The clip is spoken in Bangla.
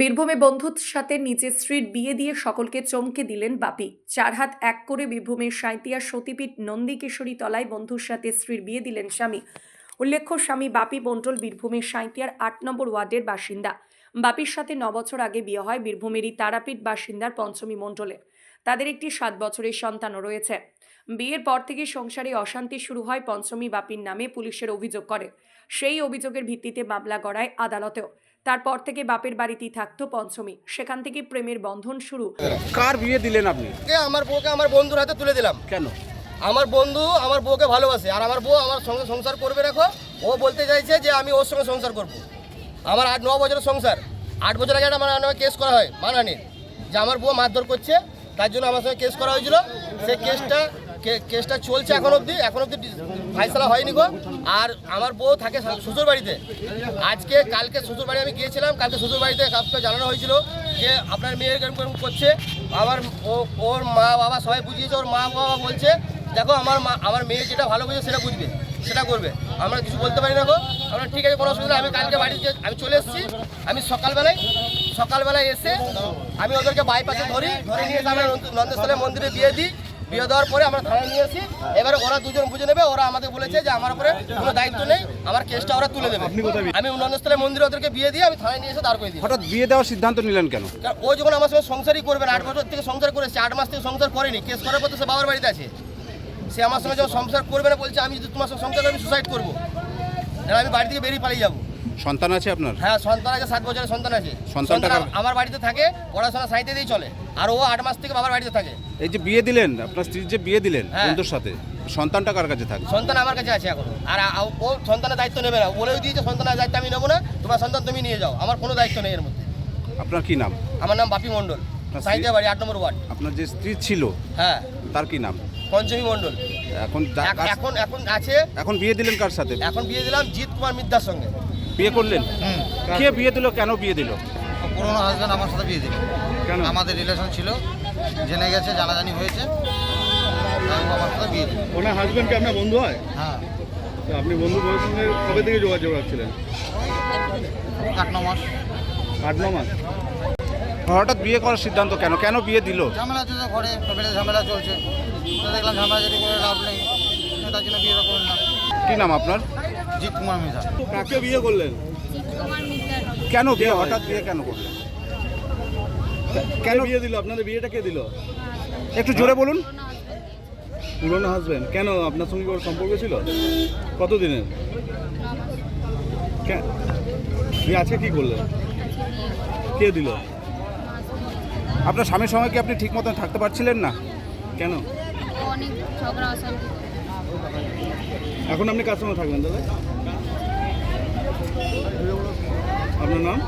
বীরভূমে বন্ধুর সাথে নিজের স্ত্রীর বিয়ে দিয়ে সকলকে চমকে দিলেন বাপি। চার হাত এক করে বীরভূমের সাঁইতিয়া সতীপীঠ নন্দিকেশ্বরী তলায় বন্ধুর সাথে স্ত্রীর বিয়ে দিলেন স্বামী। উল্লেখ্য, স্বামী বাপি বন্টল বীরভূমের সাঁইতিয়ার আট নম্বর ওয়ার্ডের বাসিন্দা। বাপির সাথে ন বছর আগে বিয়ে হয় বীরভূমেরই তারাপীঠ বাসিন্দার পঞ্চমী মণ্ডলের তাদের একটি সাত বছরের সন্তানও রয়েছে। বিয়ের পর থেকে সংসারে অশান্তি শুরু হয় পঞ্চমী বাপির নামে পুলিশের অভিযোগ করে। সেই অভিযোগের ভিত্তিতে মামলা গড়ায় আদালতেও। তারপর থেকে বাপের বাড়িতেই থাকতো পঞ্চমী। সেখান থেকে প্রেমের বন্ধন শুরু। কার বিয়ে দিলেন আপনি? কে আমার বউকে আমার বন্ধুর হাতে তুলে দিলাম। কেন? আমার বন্ধু আমার বউকে ভালোবাসে। আর আমার বউ আমার সঙ্গে সংসার করবে রাখো ও বলতে চাইছে যে আমি ওর সঙ্গে সংসার করব। আমার আট ন বছরের সংসার। আট বছর আগে একটা আমার নামে কেস করা হয় মানহানির যে আমার বউ মারধর করছে তার জন্য আমার সঙ্গে কেস করা হয়েছিল। সেই কেসটা কেসটা চলছে এখন অবধি এখন অবধি ফাইসলা হয়নি গো। আর আমার বউ থাকে শ্বশুর বাড়িতে আজকে, কালকে শ্বশুর বাড়ি আমি গিয়েছিলাম, কালকে শ্বশুর বাড়িতে কাউকে জানানো হয়েছিল যে আপনার মেয়ের এরকম করছে। আমার ও, ওর মা বাবা সবাই বুঝিয়েছে, ওর মা বাবা বলছে, দেখো, আমার মা, আমার মেয়ে যেটা ভালো বুঝে সেটা বুঝবে, সেটা করবে। আমরা কিছু বলতে পারি না গো। আমরা ঠিক আছে, কোনো অসুবিধা। আমি কালকে বাড়িতে, আমি চলে এসেছি। আমি সকালবেলায় সকালবেলায় এসে আমি ওদেরকে বাইপাসে ধরি, ধরে নিয়ে আমরা নন্দেশ্বরের মন্দিরে দিয়ে দিই। বিয়ে দেওয়ার পরে আমরা থানায় নিয়ে আসি এবারে ওরা দুজন বুঝে নেবে ওরা আমাদের বলেছে যে আমার উপরে কোনো দায়িত্ব নেই আমার কেসটা ওরা তুলে দেবে আমি নন্দেশ্বরের মন্দিরে ওদেরকে বিয়ে দিয়ে আমি থানায় নিয়ে এসে দাঁড় করে দিই হঠাৎ বিয়ে দেওয়ার সিদ্ধান্ত নিলেন কেন? ও যখন আমার সঙ্গে সংসারই করবে আট বছর থেকে সংসার করেছে আট মাস থেকে সংসার করেনি কেস করার পর তো সে বাবার বাড়িতে আছে। সে আমার সঙ্গে যখন সংসার করবে না বলছে আমি যদি তোমার সঙ্গে সংসার করি, আমি সুসাইড করব। আমি বাড়ি থেকে বেরিয়ে পালিয়ে যাব। সন্তান আছে আপনার? হ্যাঁ সন্তান আছে সাত বছরের সন্তান আছে। সন্তানটা কার- আমার বাড়িতে থাকে পড়াশোনা সাইতে দিয়ে চলে। আর ও আট মাস থেকে বাবার বাড়িতে থাকে। এই যে বিয়ে দিলেন আপনার স্ত্রীর যে বিয়ে দিলেন হ্যাঁ। বন্ধুর সাথে সন্তানটা কার কাছে থাকে সন্তান আমার কাছে আছে এখন। আর আ- ও সন্তানের দায়িত্ব নেবে না। বলেও দিয়েছে সন্তানের দায়িত্ব আমি নেব না তোমার সন্তান তুমি নিয়ে যাও। আমার কোনো দায়িত্ব নেই এর মধ্যে। আপনার কি নাম? আমার নাম বাপি মণ্ডল। স্ত্রী? সাইতিয়া বাড়ি আট নম্বর ওয়ার্ড। আপনার যে স্ত্রী ছিল হ্যাঁ। তার কি নাম? পঞ্চমী মণ্ডল। এখন যা- এখ- কার- এখন এখন আছে। এখন বিয়ে দিলেন কার সাথে? এখন বিয়ে দিলাম জিৎ কুমার মিদ্দার সঙ্গে। বিয়ে করলেন? কে বিয়ে দিল? কেন বিয়ে দিল? পুরোনো হাজব্যান্ড আমার সাথে বিয়ে দিল। কেন? আমাদের রিলেশন ছিল জেনে গেছে জানাজানি হয়েছে আমার সাথে বিয়ে দিল। ওনার হাজবেন্ড কি আপনার বন্ধু হয়? হ্যাঁ। তো আপনি বন্ধু বউয়ের সঙ্গে কবে থেকে যোগাযোগ রাখছিলেন? আট ন মাস। আট ন মাস? হঠাৎ বিয়ে করার সিদ্ধান্ত কেন? কেন বিয়ে দিল? ঝামেলা চলছে ঘরে ফ্যামিলির ঝামেলা চলছে। দেখলাম ঝামেলা যদি করে লাভ নেই তার জন্য বিয়েটা করলাম। না কি নাম আপনার? জিৎ কুমার মিধা। কাকে বিয়ে করলেন? কেন বিয়ে হঠাৎ বিয়ে কেন করলেন? কেন বিয়ে দিল? আপনাদের বিয়েটা কে দিল? একটু জোরে বলুন। পুরনো হাজবেন্ড কেন আপনার সঙ্গে ওর সম্পর্ক ছিল? কতদিনের? কে- দিয়ে আজকে কি করলেন কে দিল? আপনার স্বামীর সঙ্গে কি আপনি ঠিক মতন থাকতে পারছিলেন না? কেন? অনেক ঝগড়া অশান্তি। এখন আপনি সঙ্গে থাকবেন দাদা আপনার নাম?